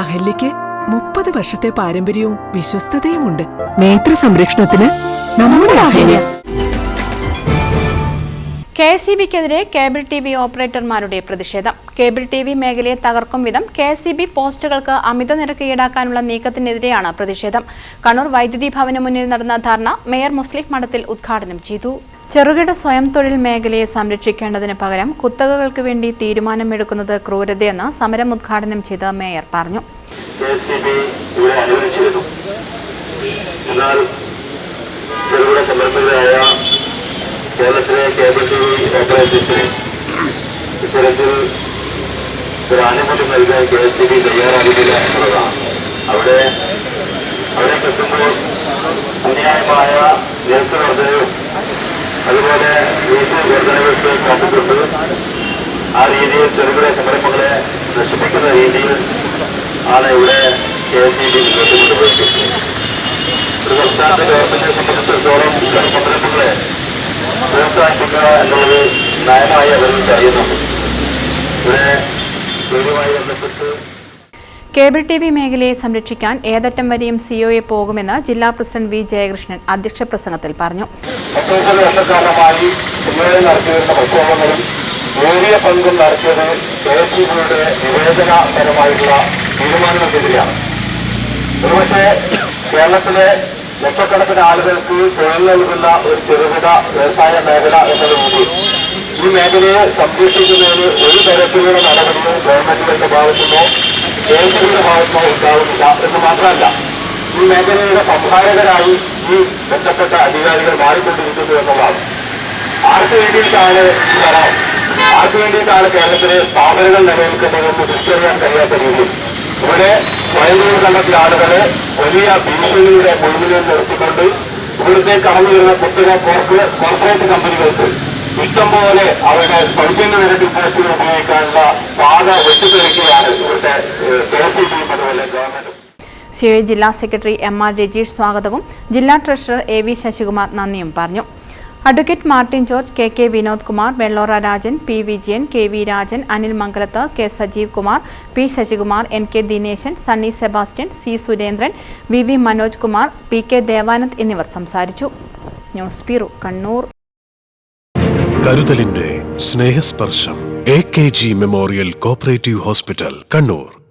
അഹല്യയ്ക്ക് മുപ്പത് വർഷത്തെ പാരമ്പര്യവും വിശ്വസ്തതയുമുണ്ട്. നേത്ര സംരക്ഷണത്തിന് നമ്മുടെ അഹല്യ. കെ എസ് ഇ ബിക്കെതിരെ കേബിൾ ടി വി ഓപ്പറേറ്റർമാരുടെ പ്രതിഷേധം. കേബിൾ ടി വി മേഖലയെ തകർക്കും വിധം കെ എസ് ഇ ബി പോസ്റ്റുകൾക്ക് അമിത നിരക്ക് ഈടാക്കാനുള്ള നീക്കത്തിനെതിരെയാണ് പ്രതിഷേധം. കണ്ണൂർ വൈദ്യുതി ഭവന് മുന്നിൽ നടന്ന ധർണ മേയർ മുസ്ലിം മഠത്തിൽ ഉദ്ഘാടനം ചെയ്തു. ചെറുകിട സ്വയം തൊഴിൽ മേഖലയെ സംരക്ഷിക്കേണ്ടതിന് പകരം കുത്തകകൾക്ക് വേണ്ടി തീരുമാനമെടുക്കുന്നത് ക്രൂരതയെന്ന് സമരം ഉദ്ഘാടനം ചെയ്ത മേയർ പറഞ്ഞു. എന്നാൽ ചെറുകിട സമർപ്പിതരായ കേരളത്തിലെ കേബിൾ ടി വി ഓപ്പറേറ്റേഴ്സിന് ഇത്തരത്തിൽ ഒരു ആനുകൂല്യം നൽകാൻ കെ എസ് ബി തയ്യാറാകുന്നില്ല എന്നുള്ളതാണ് വർധനകൾക്ക് കണ്ടിട്ടുണ്ട്. ആ രീതിയിൽ ചെറുകിട സംരംഭങ്ങളെ നശിപ്പിക്കുന്ന രീതിയിൽ ആണ് ഇവിടെ കെ എസ് ഇ ബി മുന്നോട്ട് കൊണ്ടുപോയിരിക്കുന്നത്. ഒരു സംസ്ഥാന ഗവൺമെന്റിനെ സംബന്ധിച്ചിടത്തോളം ഇത്തരം സംരംഭങ്ങളെ പ്രോത്സാഹിപ്പിക്കുക എന്നുള്ളത് നയമായി അവർക്ക് അറിയുന്നുണ്ട് ഇവിടെ ബന്ധപ്പെട്ട് കേബിൾ ടി വി മേഖലയെ സംരക്ഷിക്കാൻ ഏതറ്റം വരെയും സിഒയെ പോകുമെന്ന് ജില്ലാ പ്രസിഡന്റ് വി ജയകൃഷ്ണൻ അധ്യക്ഷ പ്രസംഗത്തിൽ പറഞ്ഞു. വരുന്ന നടത്തിവരുന്ന പ്രക്ഷോഭങ്ങളും നേരിയ പങ്കും നടത്തിയത് കെ എസ് ഇബിയുടെ വിവേചനപരമായിട്ടുള്ള തീരുമാനങ്ങൾക്കെതിരെയാണ്. ഒരുപക്ഷെ കേരളത്തിലെ ലക്ഷക്കണക്കിന് ആളുകൾക്ക് തൊഴിൽ നൽകുന്ന ഒരു ചെറുകിട വ്യവസായ മേഖല എന്ന ഈ മേഖലയെ സംരക്ഷിക്കുന്നതിന് ഒരു തരത്തിലുള്ള നടപടിയും ഗവൺമെന്റിന്റെ ഭാഗത്തുനിന്നോ കേന്ദ്രത്തിന്റെ ഭാഗത്തുനിന്നോ ഉണ്ടാവുന്നില്ല എന്ന് മാത്രമല്ല ഈ മേഖലയുടെ സംഭാരകരായി ഈ ബന്ധപ്പെട്ട അധികാരികൾ മാറിക്കൊണ്ടിരിക്കുന്നു എന്നുള്ളതാണ്. ആർക്ക് വേണ്ടിയിട്ടാണ് ഭരണം ആർക്ക് വേണ്ടിയിട്ടാണ് കേരളത്തിലെ സ്ഥാപനങ്ങൾ നിലനിൽക്കുന്നതെന്ന് തിരിച്ചറിയാൻ കഴിയാത്ത രീതിയിൽ ഇവിടെ സ്വയം കണ്ടത്തിലെ ആളുകളെ വലിയ ഭീഷണിയുടെ മുന്നിൽ നിർത്തിക്കൊണ്ട് ഇവിടുത്തെ കടന്നു വരുന്ന കുത്തക കോർപ്പറേ- കോർപ്പറേറ്റ് കമ്പനികൾക്ക് ഇഷ്ടംപോലെ അവരുടെ സൗജന്യ നിരക്കിൽ പോസ്റ്റുകൾ ഉപയോഗിക്കാനുള്ള പാത വെട്ടിത്തെളിക്കുകയാണ് ഇവിടുത്തെ കെ സി ബി അതുപോലെ ഗവൺമെന്റ്. സി ഐ ജില്ലാ സെക്രട്ടറി എം ആർ രജീഷ് സ്വാഗതവും ജില്ലാ ട്രഷറർ എ വി ശശികുമാർ നന്ദിയും പറഞ്ഞു. Advocate Martin George K K Vinod Kumar Vellora Rajan P Vijayan K V Rajan Anil Mangalath K Sajeev Kumar P Sasikumar N K Dineshan Sunny Sebastian C Surendran V V Manoj Kumar P K Devanand എന്നിവർ സംസാരിച്ചു. News bureau Kannur. കരുതലിന്റെ Snehasparsham A K G memorial cooperative hospital Kannur.